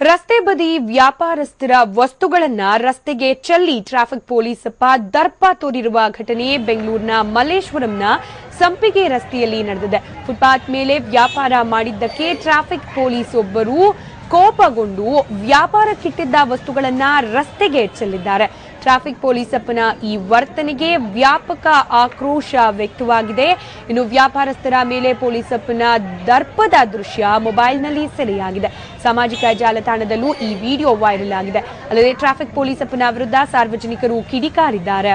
ರಸ್ತೆ ಬದಿ ವ್ಯಾಪಾರಸ್ಥರ ವಸ್ತುಗಳನ್ನ ರಸ್ತೆಗೆ ಚೆಲ್ಲಿ ಟ್ರಾಫಿಕ್ ಪೊಲೀಸಪ್ಪ ದರ್ಪ ತೋರಿರುವ ಘಟನೆ ಬೆಂಗಳೂರಿನ ಮಲ್ಲೇಶ್ವರಂನ ಸಂಪಿಗೆ ರಸ್ತೆಯಲ್ಲಿ ನಡೆದಿದೆ. ಫುಟ್ಪಾತ್ ಮೇಲೆ ವ್ಯಾಪಾರ ಮಾಡಿದ್ದಕ್ಕೆ ಟ್ರಾಫಿಕ್ ಪೊಲೀಸ್ ಒಬ್ಬರು ಕೋಪಗೊಂಡು ವ್ಯಾಪಾರಕ್ಕಿಟ್ಟಿದ್ದ ವಸ್ತುಗಳನ್ನ ರಸ್ತೆಗೆ ಚೆಲ್ಲಿದ್ದಾರೆ. ಟ್ರಾಫಿಕ್ ಪೊಲೀಸಪ್ಪನ ಈ ವರ್ತನೆಗೆ ವ್ಯಾಪಕ ಆಕ್ರೋಶ ವ್ಯಕ್ತವಾಗಿದೆ. ಇನ್ನು ವ್ಯಾಪಾರಸ್ಥರ ಮೇಲೆ ಪೊಲೀಸಪ್ಪನ ದರ್ಪದ ದೃಶ್ಯ ಮೊಬೈಲ್ನಲ್ಲಿ ಸೆರೆಯಾಗಿದೆ. ಸಾಮಾಜಿಕ ಜಾಲತಾಣದಲ್ಲೂ ಈ ವಿಡಿಯೋ ವೈರಲ್ ಆಗಿದೆ. ಅಲ್ಲದೆ ಟ್ರಾಫಿಕ್ ಪೊಲೀಸಪ್ಪನ ವಿರುದ್ಧ ಸಾರ್ವಜನಿಕರು ಕಿಡಿಕಾರಿದ್ದಾರೆ.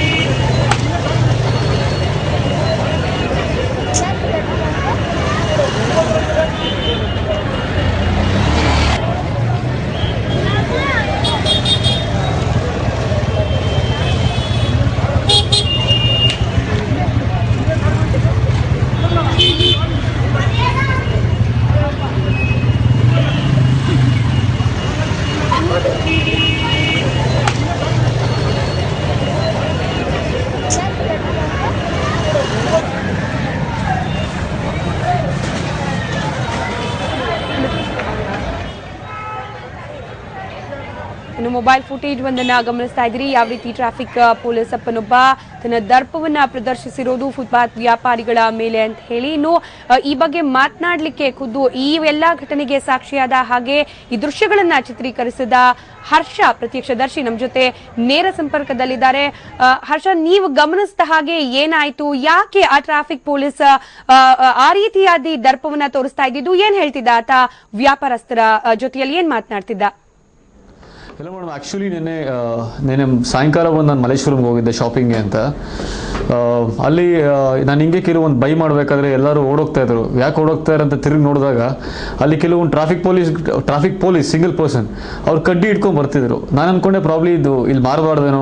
ಮೊಬೈಲ್ ಫುಟೇಜ್ ಒಂದನ್ನ ಗಮನಿಸ್ತಾ ಇದ್ದೀರಿ. ಯಾವ ರೀತಿ ಟ್ರಾಫಿಕ್ ಪೊಲೀಸ್ ಅಪ್ಪನೊಬ್ಬ ತನ್ನ ದರ್ಪವನ್ನ ಪ್ರದರ್ಶಿಸಿರೋದು ಫುಟ್ಪಾತ್ ವ್ಯಾಪಾರಿಗಳ ಮೇಲೆ ಅಂತ ಹೇಳಿ. ಇನ್ನು ಈ ಬಗ್ಗೆ ಮಾತನಾಡಲಿಕ್ಕೆ ಖುದ್ದು ಈ ಎಲ್ಲಾ ಘಟನೆಗೆ ಸಾಕ್ಷಿಯಾದ ಹಾಗೆ ಈ ದೃಶ್ಯಗಳನ್ನ ಚಿತ್ರೀಕರಿಸಿದ ಹರ್ಷ ಪ್ರತ್ಯಕ್ಷದರ್ಶಿ ನಮ್ಮ ಜೊತೆ ನೇರ ಸಂಪರ್ಕದಲ್ಲಿದ್ದಾರೆ. ಹರ್ಷ ನೀವು ಗಮನಿಸಿದ ಹಾಗೆ ಏನಾಯ್ತು? ಯಾಕೆ ಆ ಟ್ರಾಫಿಕ್ ಪೊಲೀಸ್ ಆ, ರೀತಿಯಾದಿ ದರ್ಪವನ್ನ ತೋರಿಸ್ತಾ ಇದ್ದಿದ್ದು? ಏನ್ ಹೇಳ್ತಿದ್ದ ಆತ? ವ್ಯಾಪಾರಸ್ಥರ ಜೊತೆಯಲ್ಲಿ ಏನ್ ಮಾತನಾಡ್ತಿದ್ದ? ಇಲ್ಲ ಮೇಡಮ್ ಆ್ಯಕ್ಚುಲಿ ನಿನ್ನೆ ನಿನ್ನೆ ಸಾಯಂಕಾಲ ಬಂದು ನಾನು ಮಲ್ಲೇಶ್ವರಂಗೆ ಹೋಗಿದ್ದೆ ಶಾಪಿಂಗ್ಗೆ ಅಂತ. ಅಲ್ಲಿ ನಾನು ಹಿಂಗೆ ಕೆಲವೊಂದು ಬೈ ಮಾಡಬೇಕಾದ್ರೆ ಎಲ್ಲರೂ ಓಡೋಗ್ತಾ ಇದ್ರು. ಯಾಕೆ ಓಡೋಗ್ತಾ ಅಂತ ತಿರುಗಿ ನೋಡಿದಾಗ ಅಲ್ಲಿ ಕೆಲವೊಂದು traffic police traffic police single person ಅವ್ರು ಕಡ್ಡಿ ಇಟ್ಕೊಂಡು ಬರ್ತಿದ್ರು. ನಾನು ಅನ್ಕೊಂಡೆ ಪ್ರಾಬ್ಲಿ ಇದು ಇಲ್ಲಿ ಮಾರಬಾರ್ದೇನೋ,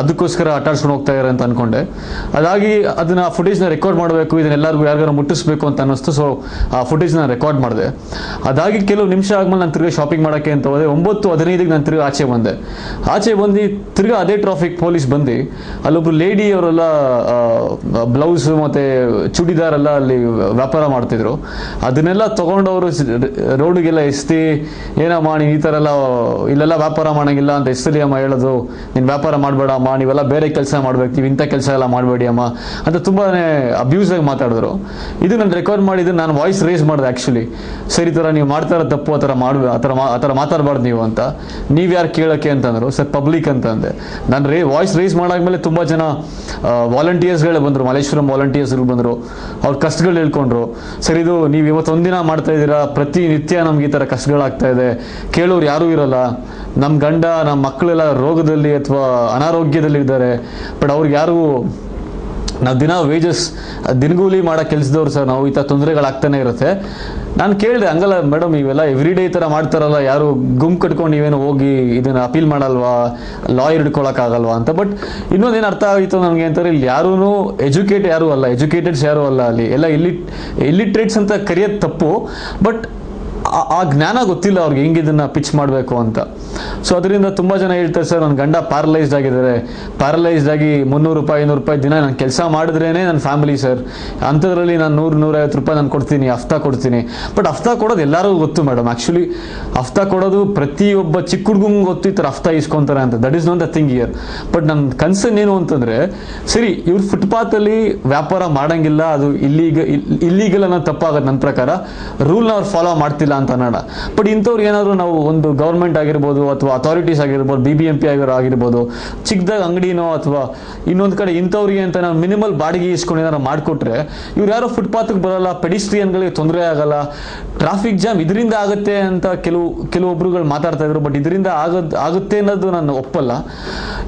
ಅದಕ್ಕೋಸ್ಕರ ಅಟ್ಟಾಡ್ಸ್ಕೊಂಡು ಹೋಗ್ತಾ ಇದ್ದಾರೆ ಅಂತ ಅನ್ಕೊಂಡೆ. ಅದಾಗಿ ಅದನ್ನ ಫುಟೇಜ್ನ ರೆಕಾರ್ಡ್ ಮಾಡಬೇಕು, ಇದನ್ನ ಎಲ್ಲರಿಗೂ ಯಾರಿಗಾರು ಮುಟ್ಟಿಸ್ಬೇಕು ಅಂತ ಅನ್ನಿಸ್ತು. ಸೊ ಆ ಫುಟೇಜ್ನ ರೆಕಾರ್ಡ್ ಮಾಡಿದೆ. ಅದಾಗಿ ಕೆಲವು ನಿಮಿಷ ಆಗ್ಮೇಲೆ ನಾನು ತಿರ್ಗಿ ಶಾಪಿಂಗ್ ಮಾಡೋಕ್ಕೆ ಅಂತ ಹೋದೆ. ಒಂಬತ್ತು, ಹದಿನೈದಿಗೆ ನಾನು ತಿರ್ಗಿ ಆಚೆ ಬಂದೆ. ಆಚೆ ಬಂದು ತಿರ್ಗಿ ಅದೇ ಟ್ರಾಫಿಕ್ ಪೊಲೀಸ್ ಬಂದು, ಅಲ್ಲೊಬ್ರು ಲೇಡಿ ಅವರೆಲ್ಲ ಬ್ಲೌಸ್ ಮತ್ತೆ ಚೂಡಿದಾರ್ ಎಲ್ಲ ಅಲ್ಲಿ ವ್ಯಾಪಾರ ಮಾಡ್ತಿದ್ರು. ಅದನ್ನೆಲ್ಲ ತಗೊಂಡವರು ರೋಡಿಗೆಲ್ಲ ಎಸ್ತಿ ಏನಮ್ಮ ಮಾಡಿ ಈ ಥರ ಎಲ್ಲ, ಇಲ್ಲೆಲ್ಲ ವ್ಯಾಪಾರ ಮಾಡಂಗಿಲ್ಲ ಅಂತ ಎಸ್ತಲಿ ಅಮ್ಮ ಹೇಳೋದು, ನೀನು ವ್ಯಾಪಾರ ಮಾಡಬೇಡ ಅಮ್ಮ, ನೀವೆಲ್ಲ ಬೇರೆ ಕೆಲಸ ಮಾಡ್ಬೇಕು, ನೀವು ಇಂಥ ಕೆಲಸ ಎಲ್ಲ ಮಾಡಬೇಡಿ ಅಮ್ಮ ಅಂತ ತುಂಬಾ ಅಬ್ಯೂಸ್ ಆಗಿ ಮಾತಾಡಿದ್ರು. ಇದು ನಾನು ರೆಕಾರ್ಡ್ ಮಾಡಿದ್ದು, ನಾನು ವಾಯ್ಸ್ ರೇಸ್ ಮಾಡಿದೆ ಆ್ಯಕ್ಚುಲಿ ಸರಿ ಥರ ನೀವು ಮಾಡ್ತಾರ ತಪ್ಪು ಆ ಥರ ಮಾಡ ಆ ಥರ ಆ ಥರ ಮಾತಾಡಬಾರ್ದು ನೀವು ಅಂತ. ನೀವು ಯಾರು ಕೇಳೋಕ್ಕೆ ಅಂತಂದರು, ಸರ್ ಪಬ್ಲಿಕ್ ಅಂತಂದೆ. ನಾನು ರೇ ವಾಯ್ಸ್ ರೇಸ್ ಮಾಡಾದ್ಮೇಲೆ ತುಂಬ ಜನ ವಾಲಂಟಿಯರ್ಸ್ಗಳೇ ಬಂದರು, ಮಲ್ಲೇಶ್ವರಂ ವಾಲಂಟಿಯರ್ಸ್ಗಳು ಬಂದರು. ಅವ್ರ ಕಷ್ಟಗಳು ಹೇಳ್ಕೊಂಡ್ರು. ಸರ್ ಇದು ನೀವು ಇವತ್ತು ಒಂದಿನ ಮಾಡ್ತಾ ಇದ್ದೀರಾ ಪ್ರತಿನಿತ್ಯ ನಮ್ಗೆ ಈ ಥರ ಕಷ್ಟಗಳಾಗ್ತಾ ಇದೆ. ಕೇಳೋರು ಯಾರೂ ಇರಲ್ಲ. ನಮ್ಮ ಗಂಡ ನಮ್ಮ ಮಕ್ಕಳೆಲ್ಲ ರೋಗದಲ್ಲಿ ಅಥವಾ ಅನಾರೋಗ್ಯದಲ್ಲಿ ಇದ್ದಾರೆ ಬಟ್ ಅವ್ರಿಗೆ ಯಾರು ನಾವು ದಿನ ವೇಜಸ್ ದಿನಗೂಲಿ ಮಾಡೋ ಕೆಲಸದವ್ರು ಸರ್, ನಾವು ಈ ಥರ ತೊಂದರೆಗಳಾಗ್ತಾನೆ ಇರುತ್ತೆ. ನಾನು ಕೇಳಿದೆ, ಹಂಗಲ್ಲ ಮೇಡಮ್ ಇವೆಲ್ಲ ಎವ್ರಿ ಡೇ ಈ ಥರ ಮಾಡ್ತಾರಲ್ಲ, ಯಾರು ಗುಂಪು ಕಟ್ಕೊಂಡು ನೀವೇನು ಹೋಗಿ ಇದನ್ನು ಅಪೀಲ್ ಮಾಡಲ್ವಾ ಲಾಯರ್ ಹಿಡ್ಕೊಳಕ್ಕಾಗಲ್ವಾ ಅಂತ. ಬಟ್ ಇನ್ನೊಂದೇನು ಅರ್ಥ ಆಗಿತ್ತು ನನಗೆ ಅಂತಾರೆ ಇಲ್ಲಿ ಯಾರೂ ಎಜುಕೇಟ್ ಯಾರೂ ಅಲ್ಲ ಎಜುಕೇಟೆಡ್ಸ್ ಯಾರೂ ಅಲ್ಲ ಅಲ್ಲಿ. ಎಲ್ಲ ಇಲ್ಲಿ ಇಲ್ಲಿಟ್ರೇಟ್ಸ್ ಅಂತ ಕರೆಯೋದು ತಪ್ಪು. ಬಟ್ ಆ- ಜ್ಞಾನ ಗೊತ್ತಿಲ್ಲ ಅವ್ರಿಗೆ ಹೆಂಗೆ ಇದನ್ನ ಪಿಚ್ ಮಾಡಬೇಕು ಅಂತ. ಸೊ ಅದರಿಂದ ತುಂಬ ಜನ ಹೇಳ್ತಾರೆ, ಸರ್ ನನ್ನ ಗಂಡ ಪ್ಯಾರಲೈಸ್ಡ್ ಆಗಿದ್ದಾರೆ. ಪ್ಯಾರಲೈಸ್ಡ್ ಆಗಿ ಮುನ್ನೂರು ರೂಪಾಯಿ, ಐನೂರು ರೂಪಾಯಿ ದಿನ ನಾನು ಕೆಲಸ ಮಾಡಿದ್ರೇನೆ ನನ್ನ ಫ್ಯಾಮಿಲಿ ಸರ್ ಅಂಥದ್ರಲ್ಲಿ ನಾನು ನೂರು, ನೂರೈವತ್ತು ರೂಪಾಯಿ ನಾನು ಕೊಡ್ತೀನಿ, ಹಫ್ತಾ ಕೊಡ್ತೀನಿ. ಬಟ್ ಹಫ್ತಾ ಕೊಡೋದು ಎಲ್ಲರಿಗೂ ಗೊತ್ತು ಮೇಡಮ್ ಆ್ಯಕ್ಚುಲಿ ಹಫ್ತಾ ಕೊಡೋದು ಪ್ರತಿಯೊಬ್ಬ ಚಿಕ್ಕ ಹುಡುಗಂಗೆ ಗೊತ್ತು, ಈ ಥರ ಹಫ್ತಾ ಇಸ್ಕೊಂತಾರೆ ಅಂತ. That is not the thing here but ನನ್ನ ಕನ್ಸರ್ನ್ ಏನು ಅಂತಂದರೆ, ಸರಿ, ಇವ್ರು ಫುಟ್ಪಾತಲ್ಲಿ ವ್ಯಾಪಾರ ಮಾಡಂಗಿಲ್ಲ, ಅದು ಇಲ್ಲಿಗ ಇಲ್ಲಿಗಲ್ ಅನ್ನೋ ತಪ್ಪಾಗತ್ತೆ ನನ್ನ ಪ್ರಕಾರ ರೂಲ್ನ ಅವ್ರು ಫಾಲೋ ಮಾಡ್ತಿಲ್ಲ ಅಂತ ಅನ್ನೋಣ. ಬಟ್ ಇಂಥವ್ರಿಗೆ ಏನಾದರೂ ನಾವು ಒಂದು ಗೌರ್ಮೆಂಟ್ ಆಗಿರ್ಬೋದು ಅಥವಾ ಅಥಾರಿಟೀಸ್ ಆಗಿರ್ಬೋದು ಬಿ ಬಿ ಎಂ ಪಿ ಆಗಿರೋ ಆಗಿರ್ಬೋದು ಚಿಕ್ಕದಾಗ ಅಂಗಡಿನೋ ಅಥವಾ ಇನ್ನೊಂದು ಕಡೆ ಇಂಥವ್ರಿಗೆ ಅಂತ ನಾವು ಮಿನಿಮಲ್ ಬಾಡಿಗೆ ಇಸ್ಕೊಂಡು ಏನಾರು ಮಾಡಿಕೊಟ್ರೆ ಇವ್ರು ಯಾರೋ ಫುಟ್ಪಾತ್ಗೆ ಬರಲ್ಲ ಪೆಡಿಸ್ಟ್ರಿಯನ್ಗಳಿಗೆ ತೊಂದರೆ ಆಗಲ್ಲ ಟ್ರಾಫಿಕ್ ಜಾಮ್ ಇದರಿಂದ ಆಗುತ್ತೆ ಅಂತ ಕೆಲವು ಕೆಲವೊಬ್ರುಗಳು ಮಾತಾಡ್ತಾ ಇದ್ರು ಬಟ್ ಇದರಿಂದ ಆಗದ್ ಆಗುತ್ತೆ ಅನ್ನೋದು ನಾನು ಒಪ್ಪಲ್ಲ.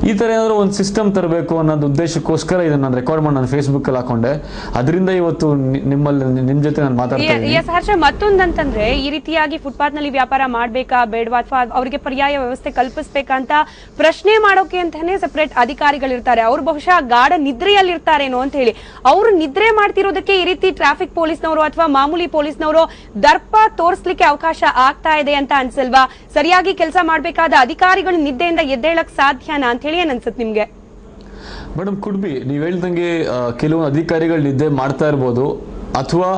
ಈ ಥರ ಏನಾದರೂ ಒಂದು ಸಿಸ್ಟಮ್ ತರಬೇಕು ಅನ್ನೋದು ಉದ್ದೇಶಕ್ಕೋಸ್ಕರ ಇದನ್ನ ನಾನು ರೆಕಾರ್ಡ್ ಮಾಡಿ ನಾನು ಫೇಸ್ಬುಕ್ಕಲ್ಲಿ ಹಾಕೊಂಡೆ. ಅದರಿಂದ ಇವತ್ತು ನಿಮ್ಮಲ್ಲಿ ನಿಮ್ಮ ಜೊತೆ ನಾನು ಮಾತಾಡ್ತಾ ಇದ್ದೀನಿ. ಎಸ್ ಹರ್ಷ ಮತ್ತೊಂದಂತಂದ್ರೆ ಈ ರೀತಿಯಾಗಿ ಫುಟ್ಪಾತ್ನಲ್ಲಿ ವ್ಯಾಪಾರ ಮಾಡಬೇಕಾ, ಬೇಡವಾ, ಅಥವಾ ಅವರಿಗೆ ಪರ್ಯಾಯ ವ್ಯವಸ್ಥೆ ಕಲ್ಪಿಸಬೇಕಂತ ಪ್ರಶ್ನೆ ಮಾಡೋಕೆ ಅಂತಾನೆ ಅಧಿಕಾರಿಗಳು ಅಧಿಕಾರಿಗಳಿರ್ತಾರೆ. ಅವ್ರು ಬಹುಶಃ ಗಾಢ ನಿದ್ರೆಯಲ್ಲಿರ್ತಾರೇನೋ ಅಂತ ಹೇಳಿ. ಅವರು ನಿದ್ರೆ ಮಾಡ್ತಿರೋದಕ್ಕೆ ಈ ರೀತಿ ಟ್ರಾಫಿಕ್ ಪೊಲೀಸ್ನವರು ಅಥವಾ ಮಾಮೂಲಿ ಪೊಲೀಸ್ನವರು ದರ್ಪ ತೋರಿಸ್ಲಿಕ್ಕೆ ಅವಕಾಶ ಆಗ್ತಾ ಇದೆ ಅಂತ ಅನ್ಸಲ್ವಾ? ಸರಿಯಾಗಿ ಕೆಲಸ ಮಾಡಬೇಕಾದ ಅಧಿಕಾರಿಗಳು ನಿದ್ದೆಯಿಂದ ಎದ್ದೇಳಕ್ ಸಾಧ್ಯನಾ ಅಂತ ಹೇಳಿ ಏನ್ ಅನ್ಸುತ್ತೆ ನಿಮ್ಗೆ? ಮೇಡಮ್ ಕುಡ್ಬಿ ನೀವು ಹೇಳ್ದಂಗೆ ಕೆಲವೊಂದು ಕೆಲವು ಅಧಿಕಾರಿಗಳು ನಿದ್ದೆ ಮಾಡ್ತಾ ಇರ್ಬೋದು. ಅಥವಾ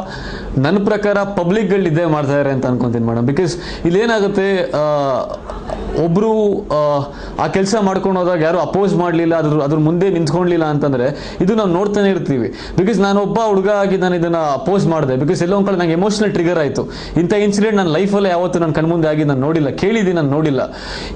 ನನ್ನ ಪ್ರಕಾರ ಪಬ್ಲಿಕ್ಗಳು ಇದೇ ಮಾಡ್ತಾ ಇದಾರೆ ಅಂತ ಅನ್ಕೊಂತೀನಿ ಮೇಡಮ್ ಬಿಕಾಸ್ ಇಲ್ಲೇನಾಗುತ್ತೆ ಒಬ್ಬರು ಆ, ಕೆಲಸ ಮಾಡ್ಕೊಂಡು ಹೋದಾಗ ಯಾರು ಅಪೋಸ್ ಮಾಡಲಿಲ್ಲ ಅದ್ರ ಅದ್ರ ಮುಂದೆ ನಿಂತ್ಕೊಂಡ್ಲಿಲ್ಲ ಅಂತಂದ್ರೆ ಇದು ನಾವು ನೋಡ್ತಾನೆ ಇರ್ತೀವಿ. ಬಿಕಾಸ್ ನಾನು ಒಬ್ಬ ಹುಡುಗ ಆಗಿ ನಾನು ಇದನ್ನ ಅಪೋಸ್ ಮಾಡಿದೆ. ಬಿಕಾಸ್ ಎಲ್ಲೋ ಒಂದ್ ಕಡೆ ನಂಗೆ ಎಮೋಷನಲ್ ಟ್ರಿಗರ್ ಆಯಿತು. ಇಂಥ ಇನ್ಸಿಡೆಂಟ್ ನನ್ನ ಲೈಫಲ್ಲೇ ಯಾವತ್ತು ನನ್ನ ಕಣ್ಮುಂದೆ ಆಗಿ ನಾನು ನೋಡಿಲ್ಲ ಕೇಳಿದ್ದೀನಿ ನಾನು ನೋಡಿಲ್ಲ.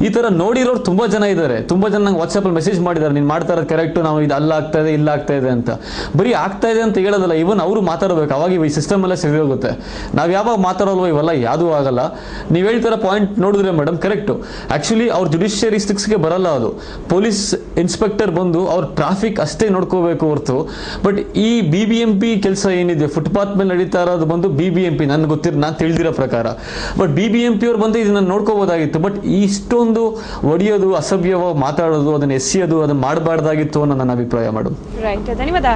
ಈ ಥರ ನೋಡಿರೋರು ತುಂಬಾ ಜನ ಇದ್ದಾರೆ ತುಂಬಾ ಜನ ನಂಗೆ ವಾಟ್ಸಪ್ಪಲ್ಲಿ ಮೆಸೇಜ್ ಮಾಡಿದ್ದಾರೆ ನೀನು ಮಾಡ್ತಾ ಇರೋದು ಕರೆಕ್ಟು ನಾವು ಇದು ಅಲ್ಲ ಆಗ್ತಾ ಇದೆ ಇಲ್ಲ ಇದೆ ಅಂತ. ಬರೀ ಆಗ್ತಾ ಅಂತ ಹೇಳೋದಲ್ಲ ಇವನ್ ಅವರು ಮಾತಾಡಬೇಕು. ಅವಾಗ ಈ ಸಿಸ್ಟಮ್ ಎಲ್ಲ ಸರಿ ಹೋಗುತ್ತೆ. ನಾವು ಯಾವಾಗ ಮಾತಾಡೋಲ್ವೋ ಇವೆಲ್ಲ ಯಾವುದೂ ಆಗಲ್ಲ. ನೀವು ಹೇಳ್ತಾರ ಪಾಯಿಂಟ್ ನೋಡಿದ್ರೆ ಮೇಡಮ್ ಕರೆಕ್ಟು ಆ್ಯಕ್ಚುಲಿ ಅವ್ರ ಜುಡಿಷಿಯರಿಸ್ಟಿಕ್ಸ್ಗೆ ಬರಲ್ಲ ಅದು. ಪೊಲೀಸ್ ಇನ್ಸ್ಪೆಕ್ಟರ್ ಬಂದು ಅವ್ರ ಟ್ರಾಫಿಕ್ ಅಷ್ಟೇ ನೋಡ್ಕೋಬೇಕು ಹೊರತು. ಬಟ್ ಈ ಬಿ ಬಿ ಎಂ ಪಿ ಕೆಲಸ ಏನಿದೆ? ಫುಟ್ಪಾತ್ ಮೇಲೆ ನಡೀತಾ ಇರೋದು ಬಂದು ಬಿ ಬಿ ಎಂ ಪಿ ನನ್ಗೆ ಗೊತ್ತಿರೋ ನಾನು ತಿಳಿದಿರೋ ಪ್ರಕಾರ. But B B M P ಅವ್ರು ಬಂದು ಇದನ್ನ ನೋಡ್ಕೋಬೋದಾಗಿತ್ತು. ಬಟ್ ಇಷ್ಟೊಂದು ಒಡೆಯೋದು, ಅಸಭ್ಯವಾಗಿ ಮಾತಾಡೋದು, ಅದನ್ನ ಎಸೆಯೋದು ಅದನ್ನ ಮಾಡಬಾರ್ದಾಗಿತ್ತು ಅನ್ನೋ ನನ್ನ ಅಭಿಪ್ರಾಯ ಮೇಡಮ್ ರೈಟ್ ಧನ್ಯವಾದ.